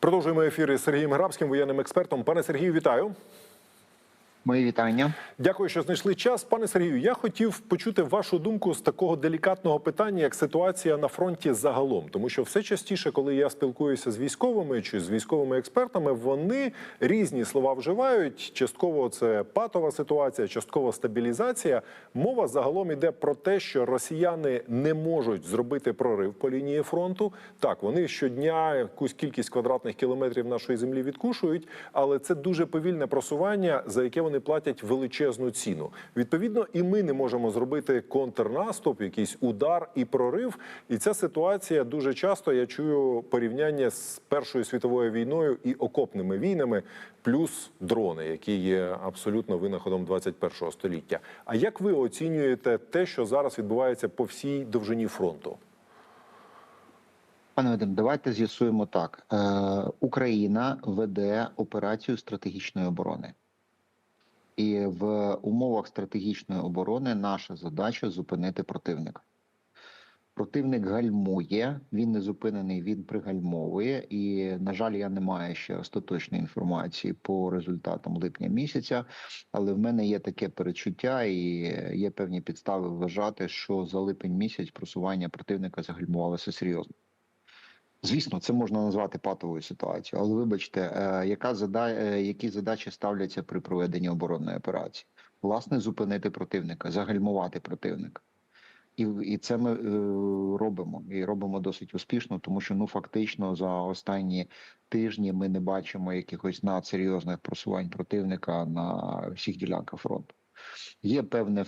Продовжуємо ефір із Сергієм Грабським, воєнним експертом. Пане Сергію, вітаю. Мої вітання. Дякую, що знайшли час. Пане Сергію, я хотів почути вашу думку з такого делікатного питання, як ситуація на фронті загалом. Тому що все частіше, коли я спілкуюся з військовими чи з військовими експертами, вони різні слова вживають. Частково це патова ситуація, частково стабілізація. Мова загалом іде про те, що росіяни не можуть зробити прорив по лінії фронту. Так, вони щодня якусь кількість квадратних кілометрів нашої землі відкушують, але це дуже повільне просування, за яке вони платять величезну ціну. Відповідно, і ми не можемо зробити контрнаступ, якийсь удар і прорив. І ця ситуація дуже часто я чую порівняння з Першою світовою війною і окопними війнами, плюс дрони, які є абсолютно винаходом 21-го століття. А як ви оцінюєте те, що зараз відбувається по всій довжині фронту? Пане Вадим, давайте з'ясуємо так: е, Україна веде операцію стратегічної оборони. І в умовах стратегічної оборони наша задача зупинити противника. Противник гальмує, він не зупинений, він пригальмовує. І, на жаль, я не маю ще остаточної інформації по результатам липня місяця, але в мене є таке перечуття, і є певні підстави вважати, що за липень місяць просування противника загальмувалося серйозно. Звісно, це можна назвати патовою ситуацією, але вибачте, е, яка зада... е, які задачі ставляться при проведенні оборонної операції? Власне, зупинити противника, загальмувати противника. І, і це ми е, робимо і робимо досить успішно, тому що ну фактично за останні тижні ми не бачимо якихось надсерйозних просувань противника на всіх ділянках фронту. Є певне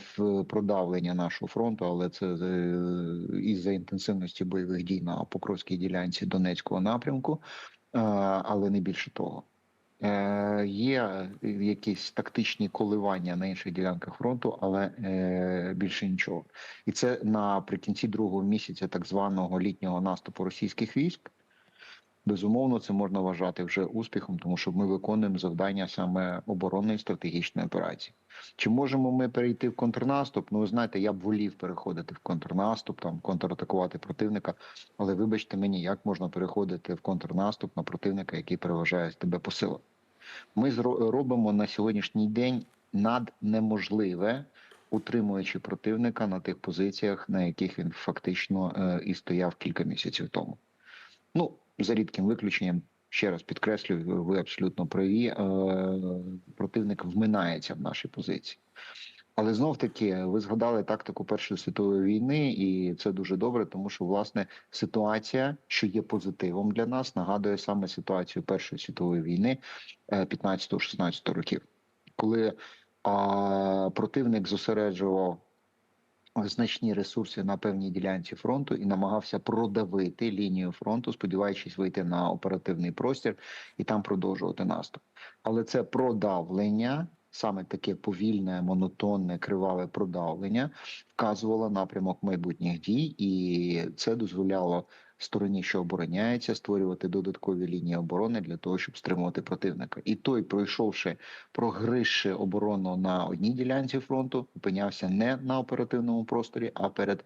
продавлення нашого фронту, але це е, із-за інтенсивності бойових дій на Покровській ділянці Донецького напрямку, е, але не більше того. Е, Є якісь тактичні коливання на інших ділянках фронту, але більше нічого. І це наприкінці другого місяця так званого літнього наступу російських військ. Безумовно, це можна вважати вже успіхом, тому що ми виконуємо завдання саме оборонної стратегічної операції. Чи можемо ми перейти в контрнаступ? Ну, ви знаєте, я б волів переходити в контрнаступ, там контратакувати противника. Але вибачте мені, як можна переходити в контрнаступ на противника, який переважає тебе по? Ми робимо на сьогоднішній день наднеможливе, утримуючи противника на тих позиціях, на яких він фактично е, і стояв кілька місяців тому. Ну, за рідким виключенням, ще раз підкреслюю, ви абсолютно праві. Е, противник вминається в нашій позиції. Але знов таки ви згадали тактику Першої світової війни, і це дуже добре, тому що власне ситуація, що є позитивом для нас, нагадує саме ситуацію Першої світової війни е, 15-16 років, коли а, противник зосереджував значні ресурси на певній ділянці фронту і намагався продавити лінію фронту, сподіваючись вийти на оперативний простір і там продовжувати наступ. Але це продавлення, саме таке повільне, монотонне, криваве продавлення, вказувало напрямок майбутніх дій, і це дозволяло стороні, що обороняється, створювати додаткові лінії оборони для того, щоб стримувати противника. І той, пройшовши, прогризши оборону на одній ділянці фронту, опинявся не на оперативному просторі, а перед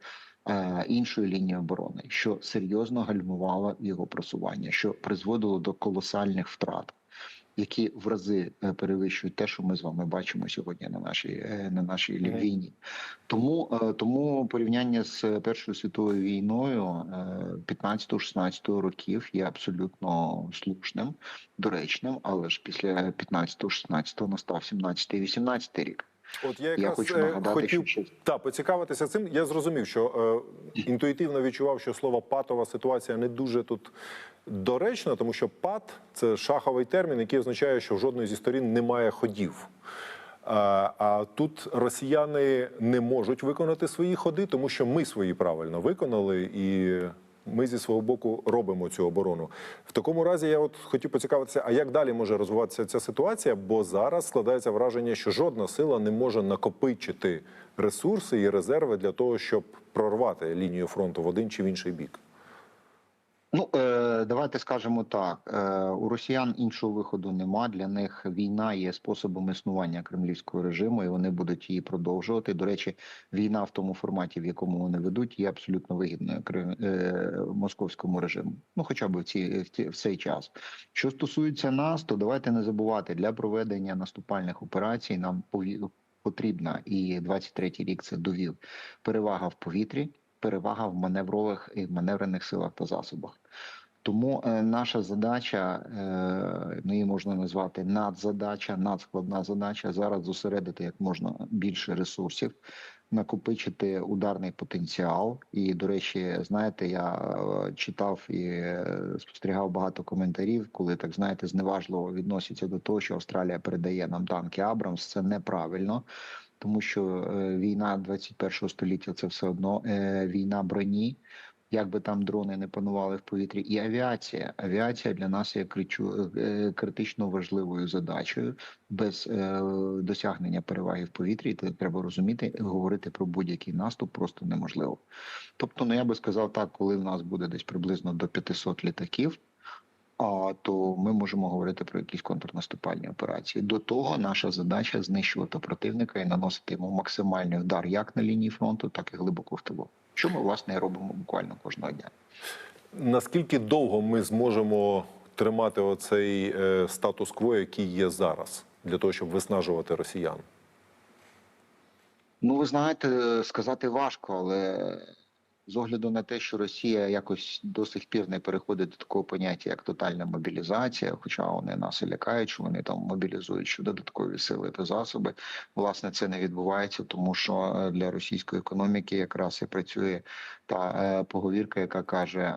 е, іншою лінією оборони, що серйозно гальмувало його просування, що призводило до колосальних втрат. Які в рази е, перевищують те, що ми з вами бачимо сьогодні на нашій е, на нашій війні, тому е, тому порівняння з Першою світовою війною е, 15-16 років є абсолютно слушним, доречним, але ж після 15-16 настав 17-18 рік. От я Я якраз хочу е, нагадати, хотів що та поцікавитися цим. Я зрозумів, що е, інтуїтивно відчував, що слово патова ситуація не дуже тут доречно, тому що пат це шаховий термін, який означає, що в жодної зі сторін немає ходів. А, а тут росіяни не можуть виконати свої ходи, тому що ми свої правильно виконали і. Ми зі свого боку робимо цю оборону. В такому разі я от хотів поцікавитися, а як далі може розвиватися ця ситуація? Бо зараз складається враження, що жодна сила не може накопичити ресурси і резерви для того, щоб прорвати лінію фронту в один чи в інший бік. Ну е, давайте скажемо так: е, у росіян іншого виходу нема. Для них війна є способом існування кремлівського режиму, і вони будуть її продовжувати. До речі, війна в тому форматі, в якому вони ведуть, є абсолютно вигідною е, московському режиму. Ну, хоча б в, ці, в цей час. Що стосується нас, то давайте не забувати для проведення наступальних операцій. Нам пові- потрібна і 23-й рік це довів перевага в повітрі, перевага в маневрових і маневрених силах та засобах. Тому е, наша задача, е, ну, її можна назвати надзадача, надскладна задача зараз зосередити як можна більше ресурсів, накопичити ударний потенціал. І, до речі, знаєте, я е, читав і спостерігав багато коментарів, коли так знаєте, зневажливо відносяться до того, що Австралія передає нам танки Абрамс. Це неправильно. Тому що е, війна 21 століття це все одно е, війна броні, як би там дрони не панували в повітрі, і авіація. Авіація для нас є кричу, е, критично важливою задачею. Без е, досягнення переваги в повітрі це треба розуміти, говорити про будь-який наступ просто неможливо. Тобто, ну я би сказав так, коли в нас буде десь приблизно до 500 літаків. То ми можемо говорити про якісь контрнаступальні операції. До того наша задача знищувати противника і наносити йому максимальний удар як на лінії фронту, так і глибоко в тилу. Що ми власне і робимо буквально кожного дня. Наскільки довго ми зможемо тримати оцей е, статус-кво, який є зараз, для того, щоб виснажувати росіян? Ну, ви знаєте, сказати важко, але з огляду на те, що Росія якось до сих пір не переходить до такого поняття, як тотальна мобілізація, хоча вони нас і лякають, що вони там мобілізують що додаткові сили та засоби. Власне, це не відбувається, тому що е, для російської економіки якраз і працює та е, поговірка, яка каже е,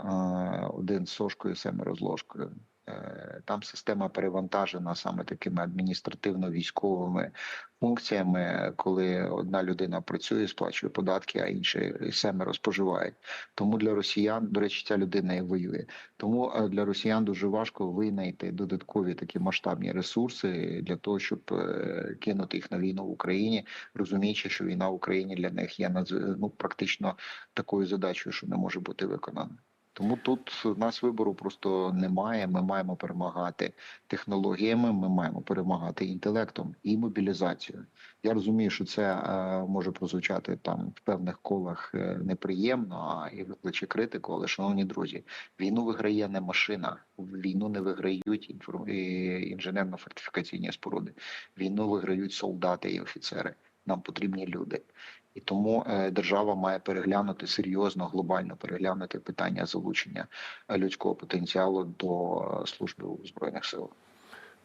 один з сошкою, семеро з ложкою. Е, Там система перевантажена саме такими адміністративно-військовими функціями, коли одна людина працює, сплачує податки, а інші семеро споживають. Тому для росіян, до речі, ця людина і воює. Тому е, для росіян дуже важко винайти додаткові такі масштабні ресурси для того, щоб е, кинути їх на війну в Україні, розуміючи, що війна в Україні для них є ну, практично такою задачею, що не може бути виконана. Тому тут нас вибору просто немає. Ми маємо перемагати технологіями, ми маємо перемагати інтелектом і мобілізацією. Я розумію, що це е, може прозвучати там в певних колах е, неприємно, а і викличе критику. Але шановні друзі, війну виграє не машина, війну не виграють інженерно-фортифікаційні споруди. Війну виграють солдати і офіцери. Нам потрібні люди. І тому е, держава має переглянути серйозно, глобально переглянути питання залучення е, людського потенціалу до е, служби у збройних силах.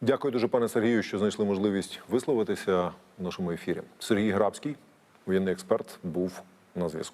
Дякую дуже, пане Сергію, що знайшли можливість висловитися в нашому ефірі. Сергій Грабський, воєнний експерт, був на зв'язку.